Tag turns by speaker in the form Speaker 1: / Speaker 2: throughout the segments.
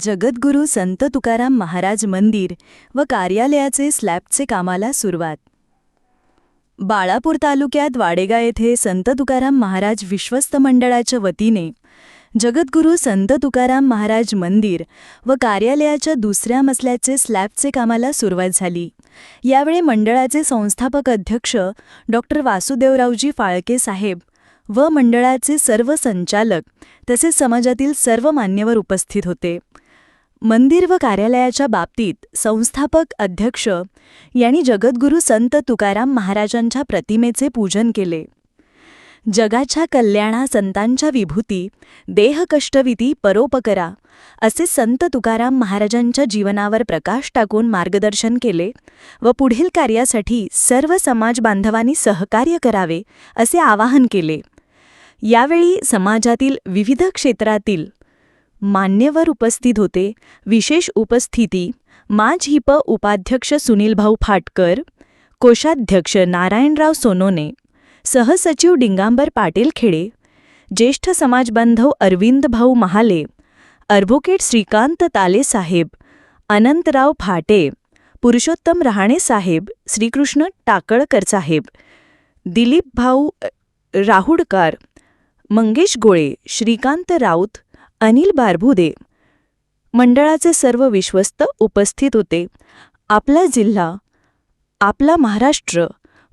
Speaker 1: जगद्गुरू संत तुकाराम महाराज मंदिर व कार्यालयाचे स्लॅबचे कामाला सुरुवात. बाळापूर तालुक्यात वाडेगा येथे संत तुकाराम महाराज विश्वस्त मंडळाच्या वतीने जगद्गुरू संत तुकाराम महाराज मंदिर व कार्यालयाच्या दुसऱ्या मसल्याचे स्लॅबचे कामाला सुरुवात झाली. यावेळी मंडळाचे संस्थापक अध्यक्ष डॉक्टर वासुदेवरावजी फाळके साहेब व मंडळाचे सर्व संचालक तसेच समाजातील सर्व मान्यवर उपस्थित होते. मंदिर व कार्यालयाच्या बाबतीत संस्थापक अध्यक्ष यांनी जगद्गुरू संत तुकाराम महाराजांच्या प्रतिमेचे पूजन केले. जगाच्या कल्याणा संतांच्या विभूती देहकष्टविधी परोपकरा असे संत तुकाराम महाराजांच्या जीवनावर प्रकाश टाकून मार्गदर्शन केले व पुढील कार्यासाठी सर्व समाज बांधवांनी सहकार्य करावे असे आवाहन केले. यावेळी समाजातील विविध क्षेत्रातील मान्यवर उपस्थित होते. विशेष उपस्थिती माजहिप उपाध्यक्ष सुनीलभाऊ फाटकर कोषाध्यक्ष नारायणराव सोनोने सहसचिव डिंगांबर पाटील खेडे ज्येष्ठ समाजबांधव अरविंद भाऊ महाले ॲडव्होकेट श्रीकांत ताले साहेब अनंतराव फाटे पुरुषोत्तम रहाणे साहेब श्रीकृष्ण टाकळकर साहेब दिलीप भाऊ राहुडकार मंगेश गोळे श्रीकांत राऊत अनिल बारभुदे. मंडळाचे सर्व विश्वस्त उपस्थित होते. आपला जिल्हा आपला महाराष्ट्र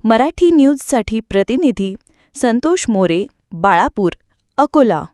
Speaker 1: मराठी न्यूजसाठी प्रतिनिधी संतोष मोरे बाळापूर अकोला.